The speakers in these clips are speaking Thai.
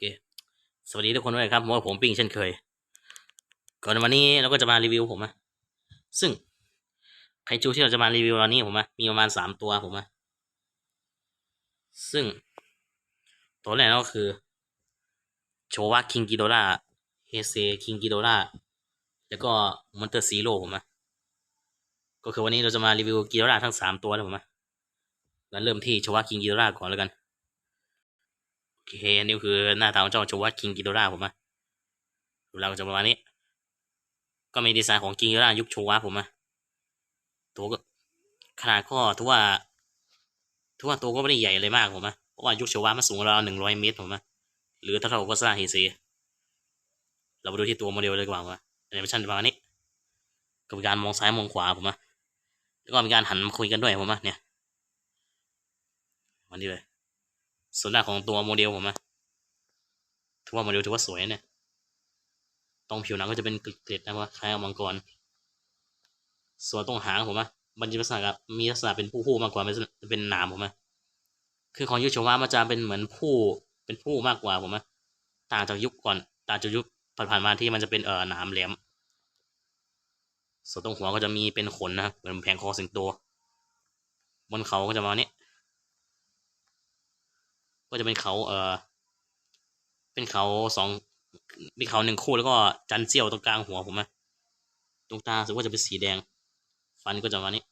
เค สวัสดีทุกคนด้วยครับผมว่าผมปิ้งเช่นเคย ก่อนวันนี้เราก็จะมารีวิวผมอะซึ่งไคจูที่เราจะมารีวิววันนี้ผมอะมีประมาณสามตัวผมอะซึ่ง ตัวแรกก็คือ โชวะคิงกิโดราเฮเซคิงกิโดราแล้วก็มอนเตอร์ซีโร่ผมอะก็คือวันนี้เราจะมารีวิวกิโดราทั้งสามตัวนะผมอะงั้นเริ่มที่โชวะคิงกิโดราก่อนแล้วกัน เคอันนี่คือหน้าตาของเจ้าโชวะคิงกิโดราผมอะดูแล้วก็จะประมาณนี้ ก็มีดีไซน์ของกิงกิโดรายุคโชวะผมอะตัวก็ขนาดก็ถือว่าถือว่าตัวก็ไม่ได้ใหญ่เลยมากผมอะเพราะว่ายุคโชวะมันสูงราวหนึ่งร้อยเมตรผมอะหรือเท่าๆกับวัสราเฮเซเราไปดูที่ตัวโมเดลเลยดีกว่าว่าแอนิเมชันประมาณนี้ก็มีการมองซ้ายมองขวาผมอะแล้วก็มีการหันมาคุยกันด้วยผมอะเนี่ยวันนี้เลย ส่วนหน้าของตัวโมเดลผมอะถือว่าโมเดลถือว่าสวยเนี่ยตรงผิวหนังก็จะเป็นเกล็ดนะว่าคล้ายกับมังกร ส่วนตรงหางผมอะมันจะลักษณะมีลักษณะเป็นผู้ๆมากกว่าเป็นเป็นหนามผมอะคือของยุคโชวะมันจะเป็นเหมือนผู้เป็นผู้มากกว่าผมอะต่างจากยุคก่อนต่างจากยุคผ่านๆมาที่มันจะเป็นเอ่อหนามแหลมส่วนตรงหัวก็จะมีเป็นขนนะเหมือนแผงคอสิงโตบนเขาก็จะมาเนี้ย ก็จะเป็นเขาเออเป็นเขาสองมีเขาหนึ่งคู่แล้วก็จันเจียวตรงกลางหัวผมอะตรงตาสึกว่าจะเป็นสีแดง ฟันก็จะมานี้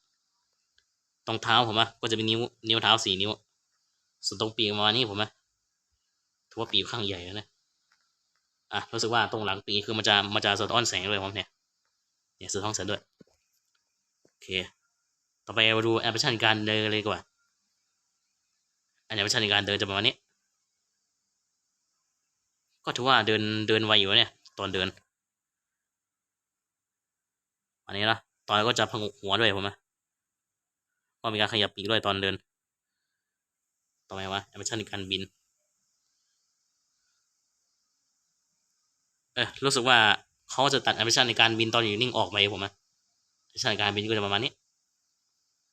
ตรงเท้าผมอะก็จะเป็นนิ้วนิ้วเท้าสี่นิ้ว ส่วนตรงปีกประมาณนี้ผมอะถือว่าปีกข้างใหญ่แล้วนะอะรู้สึกว่าตรงหลังปีกคือมันจะมันจะสะท้อนแสงด้วยผมเนี่ยเนี่ยสะท้อนแสงด้วยโอเค ต่อไปมาดูแอปพลิเคชันการเดินเลยดีกว่า อันนี้ไม่ใช่ในการเดินจะประมาณนี้ ก็ถือว่าเดินเดินไวอยู่เนี่ย ตอนเดิน อันนี้ละตอนก็จะพงกหัวด้วยผมนะก็มีการขยับปีกด้วยตอนเดิน ต่อไปว่าแอนิเคชันในการบิน เออรู้สึกว่าเขาจะตัดแอนิเคชันในการบินตอนอยู่นิ่งออกไปผมนะแอนิเคชันในการบินก็จะประมาณนี้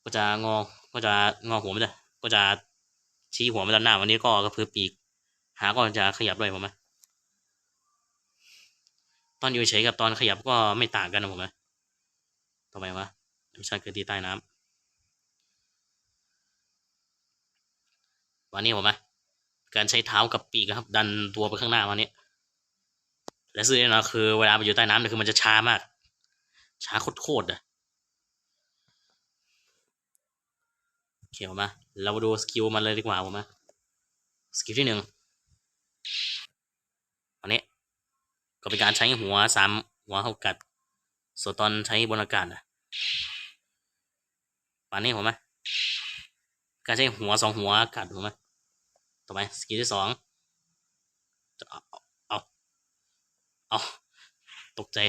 ก็จะงอ ก็จะงอหัวมันจะก็จะ ชี้หัวมาด้านหน้าวันนี้ก็กระพือปีก หาก็จะขยับด้วยผมนะตอนอยู่เฉยกับตอนขยับก็ไม่ต่างกันนะผมนะต่อไปวะมิชชั่นคือตีใต้น้ำวันนี้ผมนะการใช้เท้ากับปีกครับ ดันตัวไปข้างหน้าวันนี้ และซึ่งแน่นอนคือเวลามันอยู่ใต้น้ำเนี่ยคือมันจะช้ามาก ช้าโคตรๆอะเขียวมา เราดูสกิลมันเลยดีกว่าผมนะสกิลที่หนึ่งอันนี้ ก็เป็นการใช้หัวสามหัวเข้ากัดส่วนตอนใช้บนอากาศอะป่านนี้ผมไหมการใช้หัวสองหัวกัดผมไหมต่อไปสกิลที่สองเอาเอาเอาตกใจ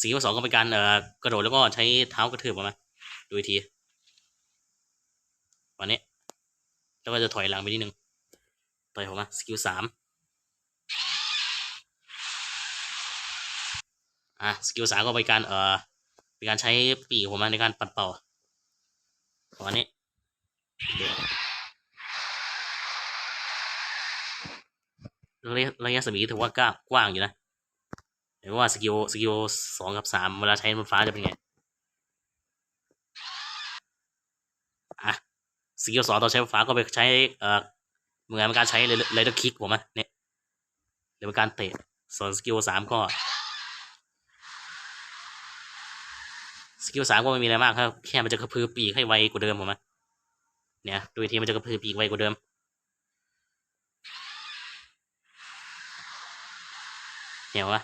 สกิลที่สองก็เป็นการเอ่อกระโดดแล้วก็ใช้เท้ากระทืบผมไหมดูอีกที วันนี้ แล้วก็จะถอยหลังไปนิดนึงต่อยผมมาสกิลสามอะสกิลสามก็เป็นการเอ่อเป็นการใช้ปีกผมมาในการปัดเป่าวันนี้เดี๋ยวระยะสมีถือว่ากว้างกว้างอยู่นะเห็นว่าสกิลสกิลสองกับสามเวลาใช้บนฟ้าจะเป็นไง อะ สกิลสองตอนใช้ไฟฟ้าก็ไปใช้เอ่อเหมือนเป็นการใช้เลเดอร์คิกผมอะเนี่ยหรือเป็นการเตะส่วนสกิลสามก็สกิลสามก็ไม่มีอะไรมากครับแค่มันจะกระพือปีกให้ไวกว่าเดิมผมอะเนี่ยดูทีมันจะกระพือปีกไวกว่าเดิมเห็นปะ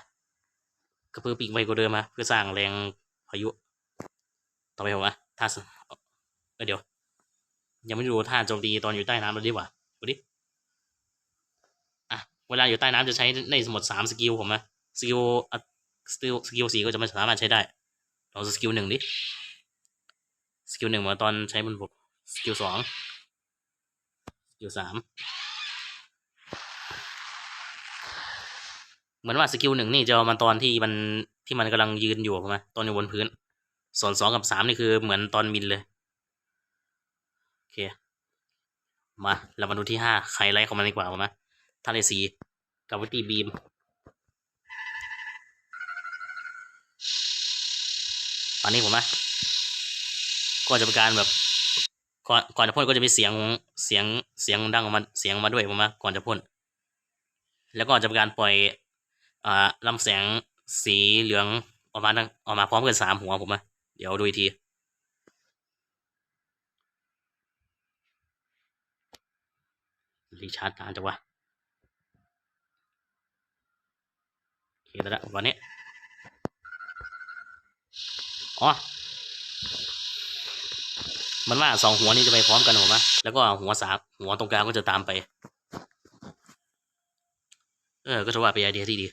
กระพือปีกไวกว่าเดิมอะเพื่อสร้างแรงพายุต่อไปผมอะถ้าสเเดี๋ยว ยังไม่ดูท่าโจมตีตอนอยู่ใต้น้ำเลยดีกว่าดูดิอะเวลาอยู่ใต้น้ำจะใช้ในสมดสามสกิลผมนะสกิลอะสกิลสกิลสี่ก็จะไม่สามารถใช้ได้ลองสกิลหนึ่งดิสกิลหนึ่งมาตอนใช้บนบกสกิลสองสกิลสามเหมือนว่าสกิลหนึ่งนี่จะเอามาตอนที่มันที่มันกำลังยืนอยู่ผมนะตอนอยู่บนพื้น ส่วนสองกับสามนี่คือเหมือนตอนบินเลย เค มาเรามาดูที่ห้าไฮไลท์ของมันดีกว่าผมนะทะเลสีกับวิตีบีมตอนนี้ผมนะก็จะเป็นการแบบ ก่อนก่อนจะพ่นก็จะมีเสียงเสียงเสียงดังออกมาเสียงมาด้วยผมนะก่อนจะพ่นแล้วก็จะเป็นการปล่อยอ่าลำแสงสีเหลืองออกมาออกมาพร้อมกันสามหัวผมนะเดี๋ยวดูอีกที รีชาร์จนานจังวะโอเคแล้วละวันนี้อ๋อมันว่าสองหัวนี้จะไปพร้อมกันผมนะแล้วก็หัวสามหัวตรงกลางก็จะตามไป เออ ก็ถือว่าเป็นไอเดียที่ดี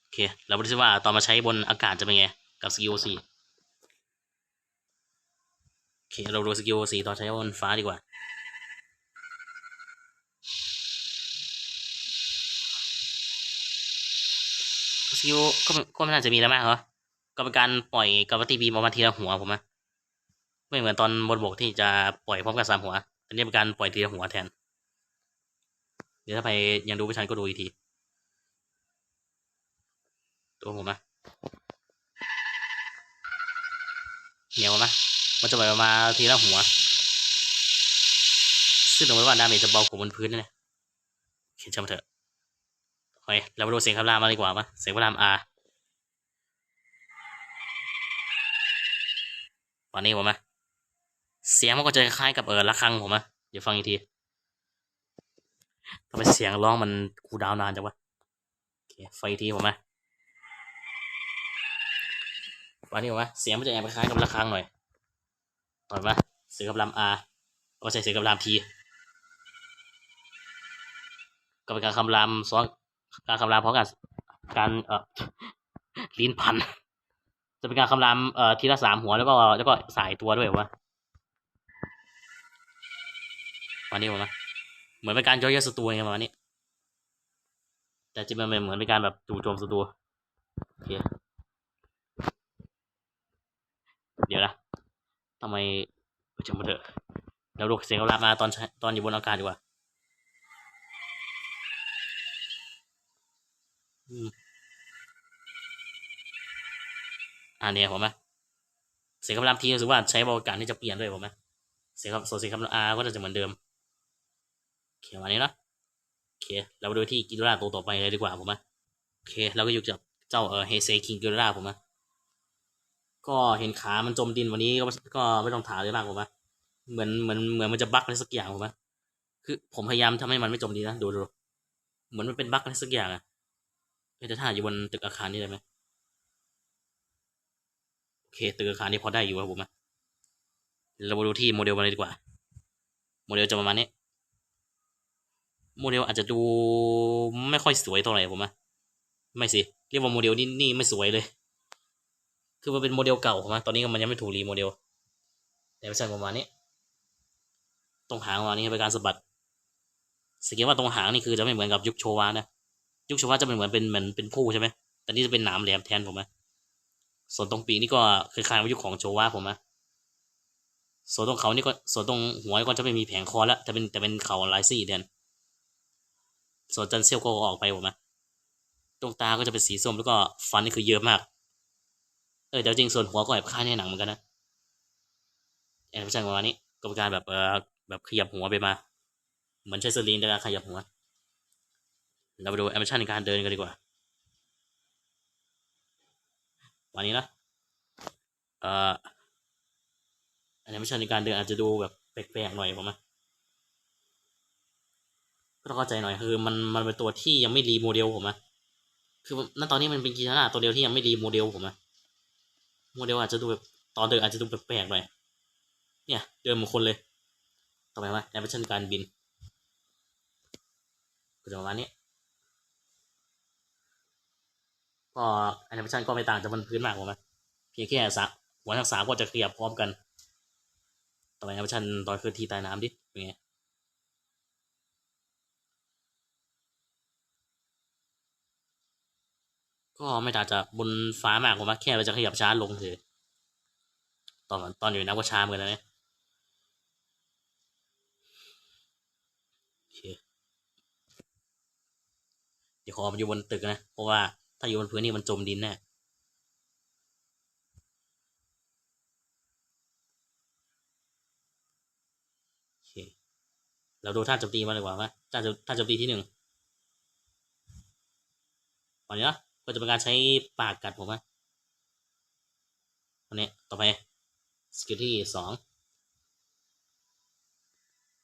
โอเค เราไปดูซิว่าตอนมาใช้บนอากาศจะเป็นไง กับสกิลสีโอเค เราดูสกิลสีตอนใช้บนฟ้าดีกว่า สกิลก็ก็ไม่น่าจะมีแล้วมากเหรอก็เป็นการปล่อยกาวตีบีมออกมาทีละหัวผมนะไม่เหมือนตอนบนบกที่จะปล่อยพร้อมกันสามหัว อันนี้เป็นการปล่อยทีละหัวแทน เดี๋ยวถ้าไปยังดูไม่ทันก็ดูอีกที ตัวผมนะเหนียวนะมันจะปล่อยมาทีละหัว ซึ่งตรงนี้ว่าดาเมจจะเบากว่าบนพื้นนะเขียนช่างมันเถอะ โอเคเรามาดูเสียงคำรามมาดีกว่าปะเสียงคำราม R ตอนนี้ผมนะเสียงมันก็จะคล้ายกับเออระฆังผมนะเดี๋ยวฟังอีกทีทำไมเสียงร้องมันคูลดาวน์นานจังวะโอเคไฟงอีกทีผมนะตอนนี้ผมนะเสียงมันจะแอบคล้ายกับระฆังหน่อยต่อมาเสียงกับลำ R ก็ใช่เสียงกับลำ P ก็เป็นการคำรามซ้อน การคำรามพร้อมกับการเอ่อลิ้นพัน จะเป็นการคำรามเอ่อทีละสามหัวแล้วก็แล้วก็สายตัวด้วยวะวันนี้ผมนะเหมือนเป็นการย่อยๆศัตรูไงประมาณนี้ แต่จริงมันเป็นเหมือนเป็นการแบบจู่โจมศัตรูโอเคเดี๋ยวนะทำไมจะมาเถอะเราดูเสียงคำรามมาตอนตอนอยู่บนอากาศดีกว่า อืมอ่าเนี่ยผมนะเสียงคำรามทีรู้สึกว่าใช้บริการที่จะเปลี่ยนด้วยผมนะเสียงคำส่เสียงคำรามอาก็จะเหมือนเดิมโอเควันนี้เนาะโอเค เรามาดูที่กิโดราตัวต่อไปเลยดีกว่าผมนะโอเค เราก็อยู่กับเจ้าเออเฮเซคิงกิโดราผมนะก็เห็นขามันจมดินวันนี้ก็ก็ไม่ต้องถามเลยมากผมนะเหมือนเหมือนเหมือนมันจะบั๊กอะไรสักอย่างผมนะคือผมพยายามทำให้มันไม่จมดินนะดูดูเหมือนมันเป็นบั๊กอะไรสักอย่างอะ เอ้ยแต่ถ้าอยู่บนตึกอาคารนี่ได้ไหมโอเคตึกอาคารนี่พอได้อยู่ครับผมนะเรามาดูที่โมเดลมาเลยดีกว่า โมเดลจะประมาณนี้ โมเดลอาจจะดูไม่ค่อยสวยเท่าไหร่ผมนะไม่สิ เรียกว่าโมเดลนี่นี่ไม่สวยเลย คือมันเป็นโมเดลเก่าผมนะตอนนี้มันยังไม่ถูกรีโมเดล แต่ไม่ใช่ประมาณนี้ ตรงหางประมาณนี้เป็นการสะบัดสังเกตว่าตรงหางนี่คือจะไม่เหมือนกับยุคโชวานะ ยุคชวาจะเป็นเหมือนเป็นเหมือนเป็นผู้ใช่ไหมแต่นี่จะเป็นหนามแหลมแทนผมนะส่วนตรงปีกนี่ก็คล้ายๆกับยุคของโชวาผมนะส่วนตรงเขานี่ก็ส่วนตรงหัวก็จะไม่มีแผงคอแล้วแต่เป็นแต่เป็นเขาลายซี่แทนส่วนจันเซลก็ออกไปผมนะตรงตาก็จะเป็นสีส้มแล้วก็ฟันนี่คือเยอะมาก เออแต่จริงส่วนหัวก็แอบคล้ายในหนังเหมือนกันนะแอนไม่ใช่ประมาณนี้ก็เป็นการแบบเออแบบขยับหัวไปมา เหมือนใช้สลิงในการขยับหัว เราไปดูแอนิเมชันในการเดินกันดีกว่าวันนี้นะเอ่อแอนิเมชันในการเดินอาจจะดูแบบแปลกๆหน่อยผมนะก็ต้องเข้าใจหน่อยคือมันมันเป็นตัวที่ยังไม่รีโมเดลผมนะคือณตอนนี้มันเป็นกีตาตัวเดียวที่ยังไม่รีโมเดลผมนะโมเดลอาจจะดูแบบตอนเดินอาจจะดูแปลกๆหน่อยเนี่ย เดินเหมือนคนเลย ต่อไปว่าแอนิเมชันการบินก็จะประมาณนี้ ก็แอนิเมชันก็ไม่ต่างจากบนพื้นมากผมนะเพียงแค่สามหัวทั้งสามก็จะขยับพร้อมกันต่อไปแอนิเมชันตอนเคลื่อนที่ใต้น้ำดิเป็นไงก็ไม่ต่างจากบนฟ้ามากผมว่าแค่เราจะขยับช้าลงเฉยตอนตอนอยู่น้ำก็ช้าเหมือนกันนะเนี่ยโอเคขอมันอยู่บนตึกนะ เพราะว่า ถ้าอยู่บนพื้นนี่มันจมดินแน่เราดูท่าโจมตีมาดีกว่าไหมท่าโจท่าโจมตีที่หนึ่งก่อนเนี้ยก็จะเป็นการใช้ปากกัดผมนะอันนี้ต่อไปสกิลที่สอง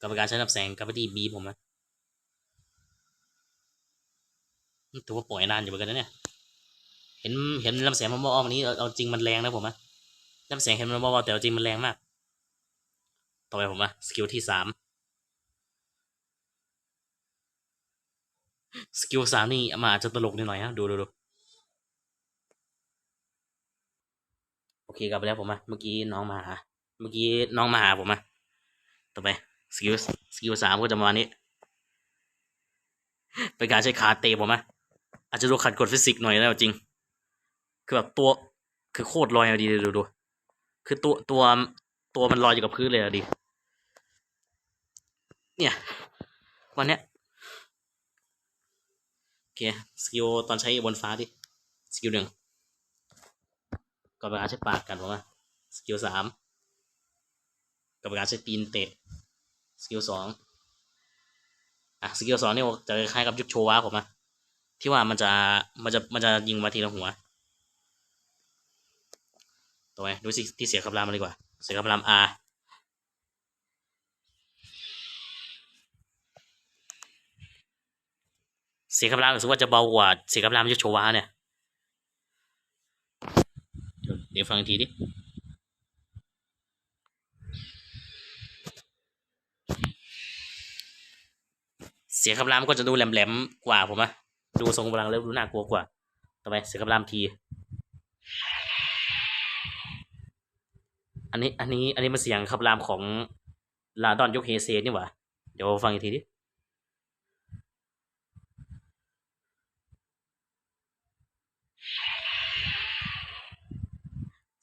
กับเป็นการใช้ลำแสงกับที่บีผมนะ ถือว่าปล่อยนานอยู่เหมือนกันนะเนี่ย เห็นเห็นลำแสงมันบอกวันนี้เอาจริงมันแรงนะผมนะลำแสงเห็นมันบอกแต่เอาจริงมันแรงมาก ต่อไปผมนะสกิลที่สามสกิลสามนี่มาอาจจะตลกนิดหน่อยฮะดูดูดูโอเคกลับไปแล้วผมอะเมื่อกี้น้องมาหาเมื่อกี้น้องมาหาผมอะต่อไปสกิลสกิลสามก็จะประมาณนี้เป็นการใช้ขาเตะผมอะ อาจจะดูขัดกฎฟิสิกส์หน่อยแล้วจริง คือแบบตัวคือโคตรลอยเอาดีดูดูคือตัวตัวตัวมันลอยอยู่กับพื้นเลยอะดี เนี่ยวันเนี้ยโอเคสกิลตอนใช้บนฟ้าดิสกิลหนึ่งก็เป็นการใช้ปากกันผมว่าสกิลสามก็เป็นการใช้ตีนเตะสกิลสองอะสกิลสองนี่จะคล้ายกับยุคโชวะผมอะ ที่ว่ามันจะมันจะมันจะยิงมาทีละหัวต่อไปดูสิที่เสียคำรามมาดีกว่า เสียคำราม R เสียงคำรามรู้สึกว่าจะเบากว่าเสียงคำรามยุโชวะเนี่ย เดี๋ยวฟังอีกทีดิเสียงคำรามก็จะดูแหลมๆกว่าผมอะ ดูทรงพลังแล้วดูน่ากลัวกว่าต่อไปเสียงคำรามที อันนี้อันนี้ อันนี้มันเสียงคำรามของลาดอนยกเฮเซนี่หว่า เดี๋ยวฟังอีกทีดิ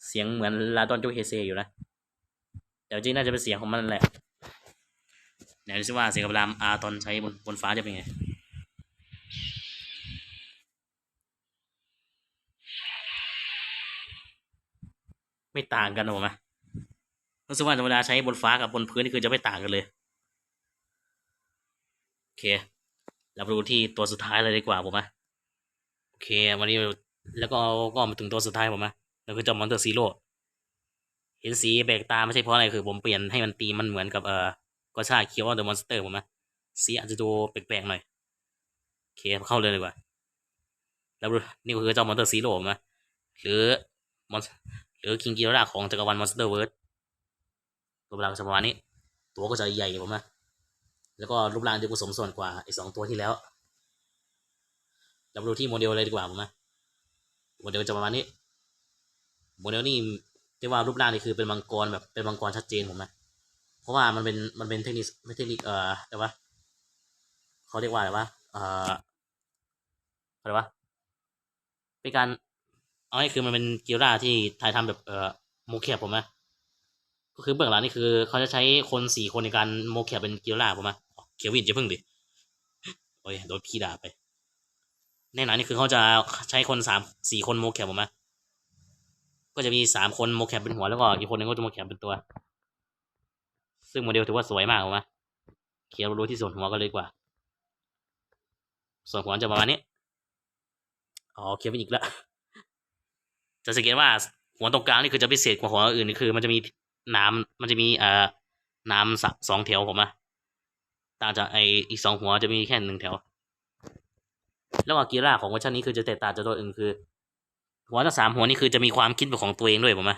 เสียงเหมือนลาดอนยกเฮเซอยู่นะแต่จริงน่าจะเป็นเสียงของมันแหละไหนดูซิว่าเสียงคำรามอาตอนใช้บนบนฟ้าจะเป็นไง ไม่ต่างกันหรอกมะรู้สึกว่าธรรมดาใช้บนฟ้ากับบนพื้นนี่คือจะไม่ต่างกันเลยโอเค เราไปดูที่ตัวสุดท้ายเลยดีกว่าผมอะโอเควันนี้แล้วก็ก็มาถึงตัวสุดท้ายผมอะแล้วคือเจอมอนเตอร์ซีโร่เห็นสีแบกตาไม่ใช่เพราะอะไรคือผมเปลี่ยนให้มันตีมันเหมือนกับเอ่อก็ชาเคียวเดอะมอนสเตอร์ผมนะสีอาจจะดูแปลกๆหน่อยโอเคเข้าเลยดีกว่าแล้วนี่ก็คือเจ้ามอนเตอร์ซีโร่ผมนะหรือมอน หรือคิงกิโรดาของจักรวาลมอนสเตอร์เวิร์ดรูปร่างจะประมาณนี้ ตัวก็จะใหญ่ผมนะแล้วก็รูปร่างจะผสมส่วนกว่าไอ้สองตัวที่แล้วเรามาดูที่โมเดลเลยดีกว่าผมนะโมเดลจะประมาณนี้ โมเดลนี่เรียกว่ารูปร่างนี่คือเป็นมังกรแบบเป็นมังกรชัดเจนผมนะเพราะว่ามันเป็นมันเป็นเทคนิคไม่เทคนิคเอ่อแต่ว่าเขาเรียกว่าอะไรวะเอ่ออะไรวะเป็นการ เอาให้คือมันเป็นกิลราที่ถ่ายทำแบบเอ่อโมแคปผมนะก็คือเบื้องหลังนี่คือเขาจะใช้คนสี่คนในการโมแคปเป็นกิลราผมนะเคียวินจะพึ่งดิโอ้ยโดนพี่ด่าไปในหนังนี่คือเขาจะใช้คนสามสี่คนโมแคปผมนะก็จะมีสามคนโมแคปเป็นหัวแล้วก็อีกคนนึงก็จะโมแคปเป็นตัว ซึ่งโมเดลถือว่าสวยมากผมนะเขียนรู้ที่ส่วนหัวกันเลยกว่า ส่วนหัวจะประมาณนี้อ๋อเขียนไปอีกแล้ว จะสังเกตว่าหัวตรงกลางนี่คือจะพิเศษกว่าหัวอื่นนี่คือ มันจะมีน้ำมันจะมีเอ่อน้ำสักสองแถวผมอะต่างจากไออีกสองหัวจะมีแค่หนึ่งแถว แล้วก็กีฬาของเวอร์ชันนี้คือจะแตกต่างจากตัวอื่นคือ หัวทั้งสามหัวนี่คือจะมีความคิดเป็นของตัวเองด้วยผมอะ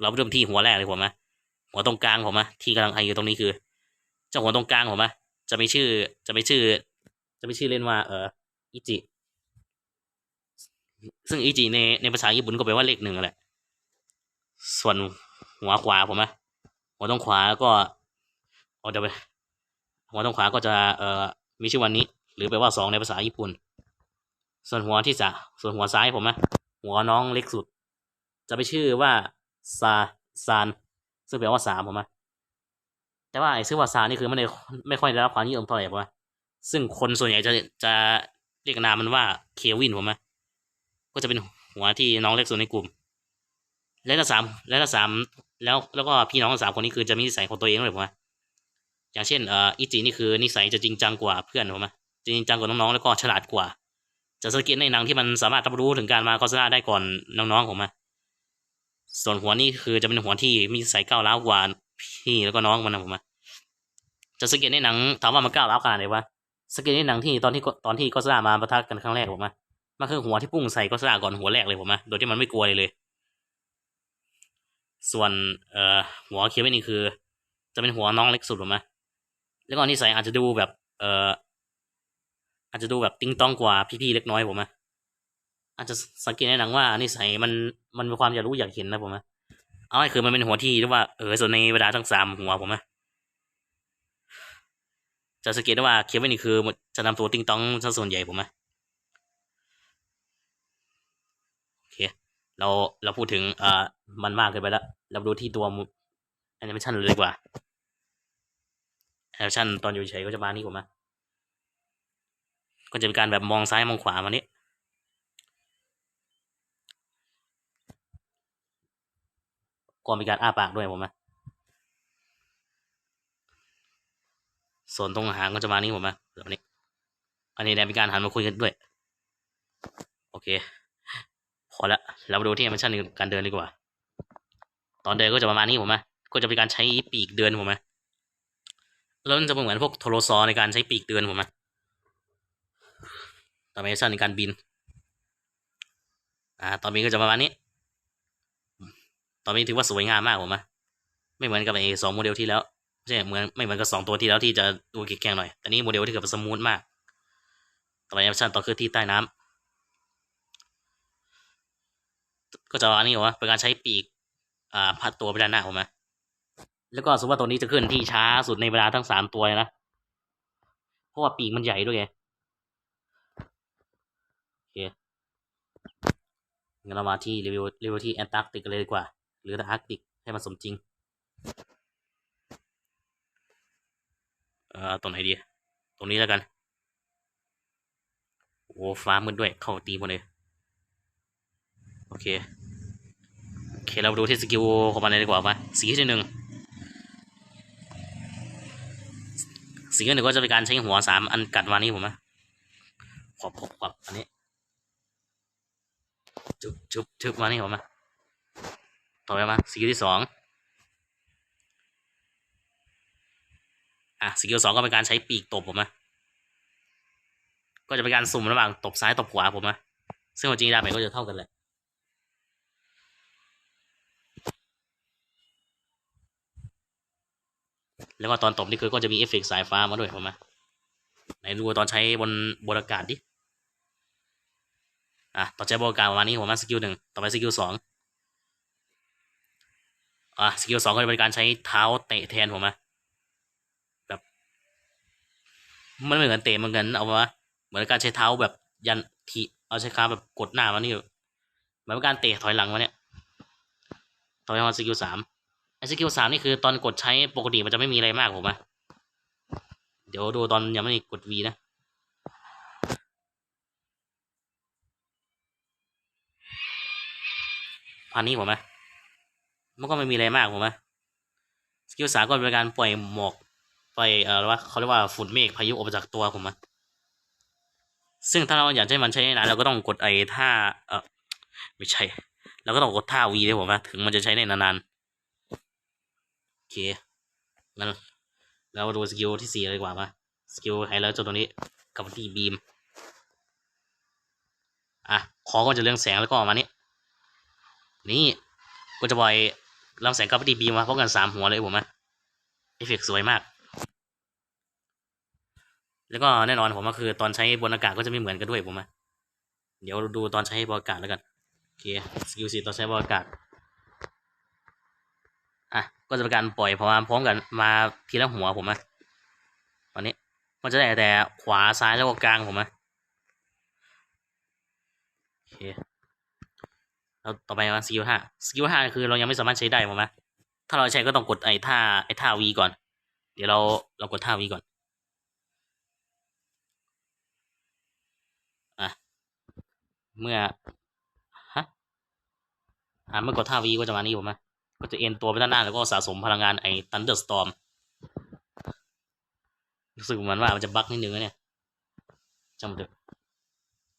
เราเริ่มที่หัวแรกเลยผมอะหัวตรงกลางผมอะที่กำลังไออยู่ตรงนี้คือเจ้าหัวตรงกลางผมอะจะมีชื่อ จะมีชื่อ จะมีชื่อเล่นว่า เอออิจิ ซึ่งอิจิในในภาษาญี่ปุ่นก็แปลว่าเลขหนึ่งแหละ ส่วนหัวขวาผมอะหัวตรงขวาก็เอาเดี๋ยวไปหัวตรงขวาก็จะเอ่อมีชื่อวันนี้ หรือแปลว่าสองในภาษาญี่ปุ่น ส่วนหัวที่สะส่วนหัวซ้ายผมอะหัวน้องเล็กสุด จะไปชื่อว่าซาซานซึ่งแปลว่าสามผมอะแต่ว่าไอ้ชื่อว่าซานนี่คือไม่ได้ไม่ค่อยได้รับความนิยมเท่าไหร่ผมอะซึ่งคนส่วนใหญ่จะจะเรียกนามมันว่าเควินผมอะ ก็จะเป็นหัวที่น้องเล็กสุดในกลุ่ม และทั้งสามและทั้งสามแล้วแล้วก็พี่น้องทั้งสามคนนี้คือจะมีนิสัยของตัวเองเลยผมว่าอย่างเช่นเอ่ออิจินี่คือนิสัยจะจริงจังกว่าเพื่อนผมอะจริงจังกว่าน้องๆแล้วก็ฉลาดกว่า จะสังเกตในหนังที่มันสามารถรับรู้ถึงการมาโฆษณาได้ก่อนน้องๆผมอะส่วนหัวนี่คือจะเป็นหัวที่มีนิสัยก้าวร้าวกว่าพี่แล้วก็น้องมันนะผมอะจะสังเกตในหนังถามว่ามันก้าวร้าวขนาดไหนวะสังเกตในหนังที่ตอนที่ตอนที่โฆษณามาประทะกันครั้งแรกผมอะ มันคือหัวที่พุ่งใส่โฆษณาก่อนหัวแรกเลยผมอะโดยที่มันไม่กลัวเลยเลย ส่วนเอ่อหัวเควินนี่คือ จะเป็นหัวน้องเล็กสุดผมอะแล้วก็นิสัยอาจจะดูแบบ เอ่ออาจจะดูแบบติ้งต้องกว่าพี่ๆเล็กน้อยผมอะอาจจะสังเกตในหนังว่านิสัยมันมันมีความอยากรู้อยากเห็นนะผมอะเอาให้คือมันเป็นหัวที่เรียกว่าเออส่วนในเวลาทั้งสามหัวผมอะจะสังเกตได้ว่าเควินนี่คือจะนำตัวติ้งต้องซะส่วนใหญ่ผมอะโอเค เราเราพูดถึงเอ่อมันมากเกินไปแล้วเราดูที่ตัวแอนิเมชันเลยดีกว่าแอนิเมชันตอนอยู่เฉยก็จะมานี่ผมอะก็จะเป็นการแบบมองซ้ายมองขวามานี้ก็มีการอ้าปากด้วยผมอะส่วนตรงหางก็จะมานี่ผมอะแบบนี้ อันนี้เนี่ยมีการหันมาคุยกันด้วย โอเค พอละเรามาดูที่แอนิเมชันการเดินดีกว่า ตอนเดินก็จะประมาณนี้ผมนะก็จะเป็นการใช้ปีกเดินผมนะแล้วมันจะเหมือนพวกโทโรซอในการใช้ปีกเดินผมนะต่อไปสั้นในการบิน อ่า ตอนนี้ก็จะประมาณนี้ ตอนนี้ถือว่าสวยงามมากผมนะไม่เหมือนกับไอ้สองโมเดลที่แล้วไม่ใช่เหมือนไม่เหมือนกับสองตัวที่แล้วที่จะดูแข็งๆหน่อยแต่นี่โมเดลที่เกิดสมูทมากต่อไปแอนิเมชันต่อคือที่ใต้น้ำ ก็จะอันนี้วะเป็นการใช้ปีก อ่า พัดตัวไปด้านหน้าผมนะแล้วก็สมมติว่าตัวนี้จะขึ้นที่ช้าสุดในเวลาทั้งสามตัวเลยนะ เพราะว่าปีกมันใหญ่ด้วยไงโอเคงั้นเรามาที่รีวิวรีวิวที่แอนตาร์กติกเลยดีกว่า หรืออาร์กติกให้มันสมจริง เอ่อตรงไหนดี ตรงนี้แล้วกัน โอ้ฟ้ามืดด้วย เข้าตีหมดเลย โอเค เคเราดูที่สกิลของมันเลยดีกว่าปะสีที่หนึ่งสีที่หนึ่งก็จะเป็นการใช้หัวสามอันกัดมานี่ผมนะขอบขอบขอบอันนี้จุบจุบจุบมานี่ผมนะต่อไปมาสกิลที่สองอะสกิลสองก็เป็นการใช้ปีกตบผมนะก็จะเป็นการสุ่มระหว่างตบซ้ายตบขวาผมนะซึ่งจริงๆดาเมจก็จะเท่ากันแหละ แล้วก็ตอนตบนี่คือก็จะมีเอฟเฟกต์สายฟ้ามาด้วยผมนะไหนดูตอนใช้บนบนอากาศดิ อะตอนใช้บนอากาศประมาณนี้ผมมาสกิลหนึ่งต่อไปสกิลสองอะสกิลสองก็จะเป็นการใช้เท้าเตะแทนผมนะแบบ มันไม่เหมือนเตะเหมือนกันเอาวะเหมือนการใช้เท้าแบบยันทีเอาใช้ขาแบบกดหน้ามานี่เหมือนการเตะถอยหลังมาเนี่ยต่อไปมาสกิลสาม สกิลสามนี่คือตอนกดใช้ปกติมันจะไม่มีอะไรมากผมอะเดี๋ยวดูตอนยังไม่ได้กด V นะพันนี้ผมไหมมันก็ไม่มีอะไรมากผมไหมสกิลสามก็เป็นการปล่อยหมอกปล่อยเอ่อว่าเขาเรียกว่าฝุ่นเมฆพายุออกมาจากตัวผมอะซึ่งถ้าเราอยากให้มันใช้นานเราก็ต้องกดไอ้ท่าเออไม่ใช่เราก็ต้องกดท่า V ด้วยผมนะถึงมันจะใช้ได้นานๆ เคงั้นเรามาดูสกิลที่สี่เลยดีกว่าปะสกิลไฮไลท์ตัวนี้กับที่บีมอะคอก็จะเรื่องแสงแล้วก็ออกมานี้นี่ก็จะปล่อยลำแสงกับที่บีมมาพร้อมกันสามหัวเลยผมนะเอฟเฟกสวยมาก แล้วก็แน่นอนผมก็คือตอนใช้บนอากาศก็จะไม่เหมือนกันด้วยผมนะเดี๋ยวดูตอนใช้บนอากาศแล้วกันโอเคสกิลสี่ตอนใช้บนอากาศ ก็จะเป็นการปล่อยพอมาพร้อมกันมาทีละหัวผมนะตอนนี้มันจะได้แต่ขวาซ้ายแล้วก็กลางผมนะโอเคแล้วต่อไปวันสกิลห้าสกิลห้าคือเรายังไม่สามารถใช้ได้ผมนะถ้าเราใช้ก็ต้องกดไอ้ท่าไอ้ท่าวีก่อน เดี๋ยวเราเรากดท่าวีก่อนอะเมื่อฮะอ่าเมื่อกดท่าวีก็จะมานี้ผมนะ ก็จะเอ็นตัวไปด้านหน้าแล้วก็สะสมพลังงานไอ้ Thunderstorm รู้สึกเหมือนว่ามันจะบั๊กนิดนึงนะเนี่ยจำเถอะ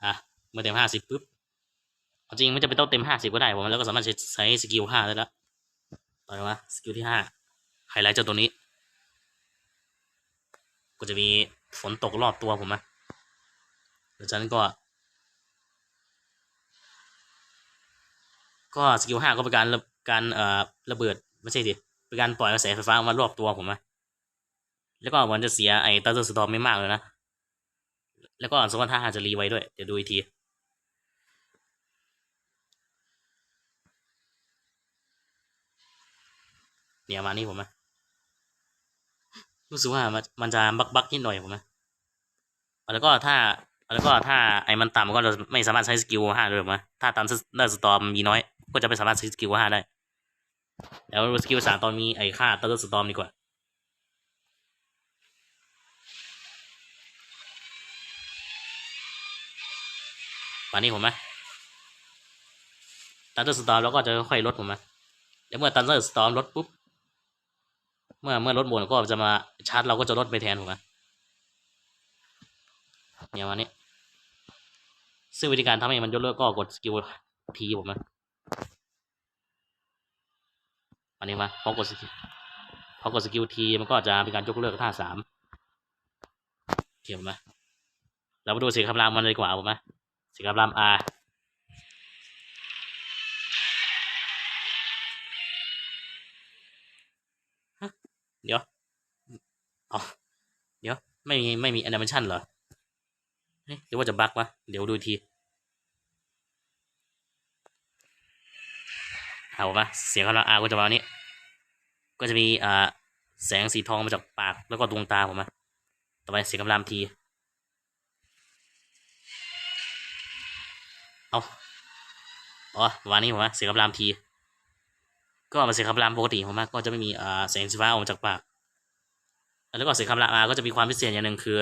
อะเมื่อเต็มห้าสิบปุ๊บจริงไม่จะเป็นต้องเต็มห้าสิบก็ได้ผมแล้วก็สามารถใช้สกิลห้าได้แล้วต่อมาสกิลที่ห้าไฮไลท์เจ้าตัวนี้ ก็จะมีฝนตกรอบตัวผมนะหลังจากนั้นก็ ก็สกิลห้าก็เป็นการ การเอ่อระเบิดไม่ใช่สิเป็นการปล่อยกระแสไฟฟ้ามารอบตัวผมนะแล้วก็มันจะเสียไอ้ตัตเตอร์สตอมไม่มากเลยนะ แล้วก็สมมติถ้าจะรีไว้ด้วย เดี๋ยวดูอีกทีเนี่ยมานี่ผมนะรู้สึกว่ามันจะบักบักนิดหน่อยผมนะแล้วก็ถ้าแล้วก็ถ้าไอ้มันต่ำก็จะไม่สามารถใช้สกิลห้าเลยผมนะถ้าตามเนอร์สตอมมีน้อย ก็จะไม่สามารถใช้สกิลห้าได้ แล้วสกิลสามตอนมีไอ้ค่าตัตเตอร์สตอมดีกว่าป่านนี้ผมไหมตันเตอร์สตอมแล้วก็จะค่อยลดผมไหมแล้วเมื่อตันเตอร์สตอมลดปุ๊บ เมื่อเมื่อลดบนก็จะมาชาร์จเราก็จะลดไปแทนผมไหมเนี่ยวันนี้ซึ่งวิธีการทำให้มันยกเลิกก็กดสกิลทีผมนะ อันนี้มาพอกดสกิลพอกดสกิลทีมันก็จะเป็นการยกเลิกท่าสามเขียนไหมเรามาดูสีคำรามมันเลยกว่าผมไหมสีกำลังอาฮะเดี๋ยวอ๋อเดี๋ยว ไม่มี ไม่มีแอนิเมชันเหรอเฮ้ยหรือว่าจะบั๊กวะ เดี๋ยวดูที เอาปะเสียงกำลังอาก็จะมาวันนี้ ก็จะมีอ่าแสงสีทองมาจากปากแล้วก็ดวงตาผมนะต่อไปเสียงกำลังที เอาอ๋อวันนี้ผมว่าเสียงคำรามที ก็มาเสียงคำรามปกติผมว่าก็จะไม่มีอ่าแสงสีฟ้าออกมาจากปาก แล้วก็เสียงคำรามอาก็จะมีความพิเศษอย่างหนึ่งคือ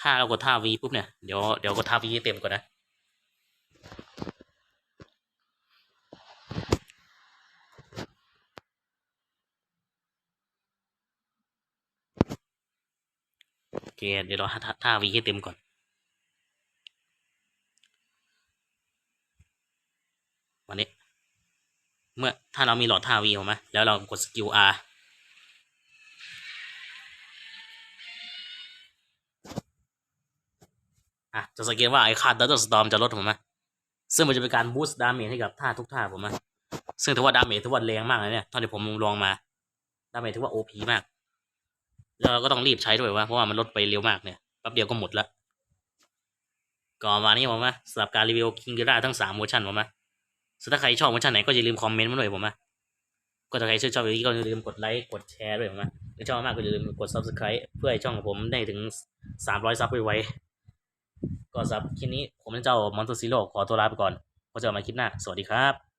ถ้าเรากดท่าวีปุ๊บเนี่ย เดี๋ยวเดี๋ยวกดท่าวีให้เต็มก่อนนะ เคเดี๋ยวเราท่าวีให้เต็มก่อน วันนี้ เมื่อถ้าเรามีหลอดท่าวีถูกไหมแล้วเรากดสกิล R อะจะสังเกตว่าไอ้ค่าดัตเตอร์สตอมจะลดถูกไหมซึ่งมันจะเป็นการบูสต์ดาเมจให้กับท่าทุกท่าผมนะซึ่งถือว่าดาเมจถือว่าแรงมากเลยเนี่ยเท่าที่ผมลองมา ดาเมจถือว่าโอพีมาก แล้วเราก็ต้องรีบใช้ด้วยว่าเพราะว่ามันลดไปเร็วมากเนี่ยแป๊บเดียวก็หมดละก็มานี้ผมนะสำหรับการรีวิวคิงกอร์ทั้งสามเวอร์ชันผมนะส่วนถ้าใครชอบเวอร์ชันไหนก็อย่าลืมคอมเมนต์มาหน่อยผมนะก็ถ้าใครชื่นชอบอย่างนี้ก็อย่าลืมกดไลค์กดแชร์ด้วยผมนะถ้าชอบมากก็อย่าลืมกด subscribe เพื่อให้ช่องของผมได้ถึงสามร้อยซับไวๆก็สำหรับคลิปนี้ผมเป็นเจ้ามอนต e ซิโร่ขอตัวลาไปก่อนพบเจอกันใหม่คลิปหน้าสวัสดีครับ